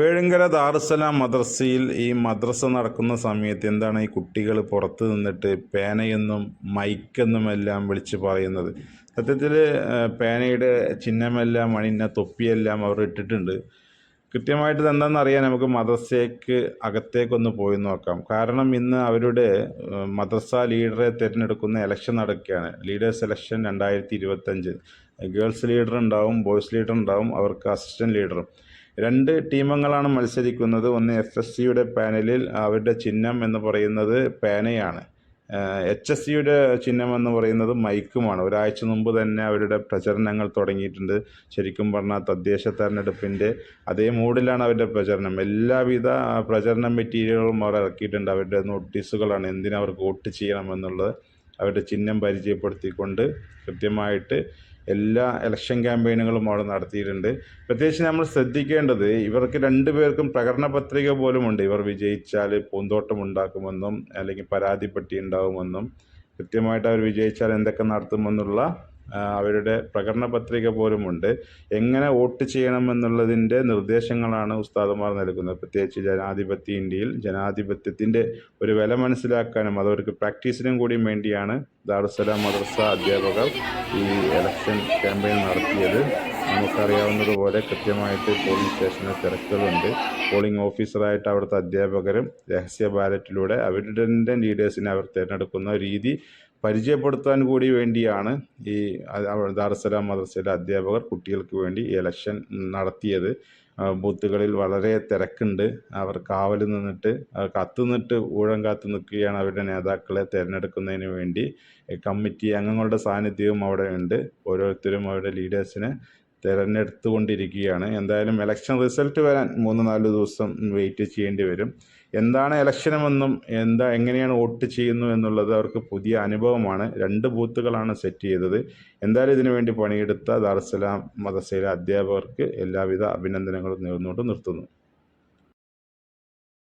പേഴുങ്കര ദാറുസലാം മദ്രസയിൽ ഈ മദ്രസ നടക്കുന്ന സമയത്ത് എന്താണ് ഈ കുട്ടികൾ പുറത്ത് നിന്നിട്ട് പേനയെന്നും മൈക്കെന്നും എല്ലാം വിളിച്ച് പറയുന്നത്? സത്യത്തിൽ പേനയുടെ ചിഹ്നമെല്ലാം അണിഞ്ഞ തൊപ്പിയെല്ലാം അവർ ഇട്ടിട്ടുണ്ട്. കൃത്യമായിട്ട് എന്താണെന്ന് അറിയാൻ നമുക്ക് മദ്രസയ്ക്ക് അകത്തേക്കൊന്ന് പോയി നോക്കാം. കാരണം ഇന്ന് അവരുടെ മദ്രസ ലീഡറെ തിരഞ്ഞെടുക്കുന്ന ഇലക്ഷൻ നടക്കുകയാണ്. ലീഡേഴ്സ് ഇലക്ഷൻ രണ്ടായിരത്തി ഇരുപത്തഞ്ച് ഗേൾസ് ലീഡർ ഉണ്ടാവും ബോയ്സ് ലീഡർ ഉണ്ടാവും അവർക്ക് അസിസ്റ്റന്റ് ലീഡറും. രണ്ട് ടീമുകളാണ് മത്സരിക്കുന്നത്. ഒന്ന് എഫ് എസ് സിയുടെ പാനലിൽ അവരുടെ ചിഹ്നം എന്ന് പറയുന്നത് പേനയാണ്. എച്ച് എസ് സിയുടെ ചിഹ്നം എന്ന് പറയുന്നത് മൈക്കുമാണ്. ഒരാഴ്ച മുമ്പ് തന്നെ അവരുടെ പ്രചരണങ്ങൾ തുടങ്ങിയിട്ടുണ്ട്. ശരിക്കും പറഞ്ഞാൽ തദ്ദേശ തെരഞ്ഞെടുപ്പിന്റെ അതേ മൂഡിലാണ് അവരുടെ പ്രചരണം. എല്ലാവിധ പ്രചരണ മെറ്റീരിയലുകളും അവർ ഇറക്കിയിട്ടുണ്ട്. അവരുടെ നോട്ടീസുകളാണ് എന്തിനവർക്ക് വോട്ട് ചെയ്യണമെന്നുള്ളത് അവരുടെ ചിഹ്നം പരിചയപ്പെടുത്തിക്കൊണ്ട് കൃത്യമായിട്ട് എല്ലാ ഇലക്ഷൻ ക്യാമ്പയിനുകളും അവിടെ നടത്തിയിട്ടുണ്ട്. പ്രത്യേകിച്ച് നമ്മൾ ശ്രദ്ധിക്കേണ്ടത് ഇവർക്ക് രണ്ടുപേർക്കും പ്രകടന പത്രിക പോലുമുണ്ട്. ഇവർ വിജയിച്ചാൽ പൂന്തോട്ടം ഉണ്ടാക്കുമെന്നും അല്ലെങ്കിൽ പരാതിപ്പെട്ടി ഉണ്ടാകുമെന്നും കൃത്യമായിട്ട് അവർ വിജയിച്ചാൽ എന്തൊക്കെ നടത്തുമെന്നുള്ള അവരുടെ പ്രകടന പത്രിക പോലുമുണ്ട് എങ്ങനെ വോട്ട് ചെയ്യണമെന്നുള്ളതിന്റെ നിർദ്ദേശങ്ങളാണ് ഉസ്താദുമാർ നൽകുന്നത്. പ്രത്യേകിച്ച് ജനാധിപത്യ ഇന്ത്യയിൽ ജനാധിപത്യത്തിന്റെ ഒരു വില മനസ്സിലാക്കാനും അതവർക്ക് പ്രാക്ടീസിനും കൂടിയും വേണ്ടിയാണ് ദാറുസലാം മദർസ അധ്യാപകർ ഈ ഇലക്ഷൻ ക്യാമ്പയിൻ നടത്തിയത്. നമുക്കറിയാവുന്നതുപോലെ കൃത്യമായിട്ട് പോളിംഗ് സ്റ്റേഷനിൽ തിരക്കുകളുണ്ട്. പോളിംഗ് ഓഫീസറായിട്ട് അവിടുത്തെ അധ്യാപകരും രഹസ്യ ബാലറ്റിലൂടെ അവരുടെ ലീഡേഴ്സിനെ അവർ തിരഞ്ഞെടുക്കുന്ന രീതി പരിചയപ്പെടുത്താൻ കൂടി വേണ്ടിയാണ് ഈ ദാർസലാം മദ്രസയിലെ അധ്യാപകർ കുട്ടികൾക്ക് വേണ്ടി ഇലക്ഷൻ നടത്തിയത്. ബൂത്തുകളിൽ വളരെ തിരക്കുണ്ട്. അവർ കാവൽ നിന്നിട്ട് നിന്നിട്ട് ഊഴം കാത്തു നിൽക്കുകയാണ് അവരുടെ നേതാക്കളെ തിരഞ്ഞെടുക്കുന്നതിന് വേണ്ടി. കമ്മിറ്റി അംഗങ്ങളുടെ സാന്നിധ്യവും അവിടെ ഉണ്ട്. ഓരോരുത്തരും അവരുടെ ലീഡേഴ്സിനെ തിരഞ്ഞെടുത്തുകൊണ്ടിരിക്കുകയാണ്. എന്തായാലും ഇലക്ഷൻ റിസൾട്ട് വരാൻ മൂന്ന് നാല് ദിവസം വെയിറ്റ് ചെയ്യേണ്ടി വരും. എന്താണ് ഇലക്ഷനുമെന്നും എന്താ എങ്ങനെയാണ് വോട്ട് ചെയ്യുന്നു എന്നുള്ളത് അവർക്ക് പുതിയ അനുഭവമാണ്. രണ്ട് ബൂത്തുകളാണ് സെറ്റ് ചെയ്തത്. എന്തായാലും ഇതിനു വേണ്ടി പണിയെടുത്ത ദാർസലാം മദസയിലെ അധ്യാപകർക്ക് എല്ലാവിധ അഭിനന്ദനങ്ങളും നേർന്നുകൊണ്ട് നിർത്തുന്നു.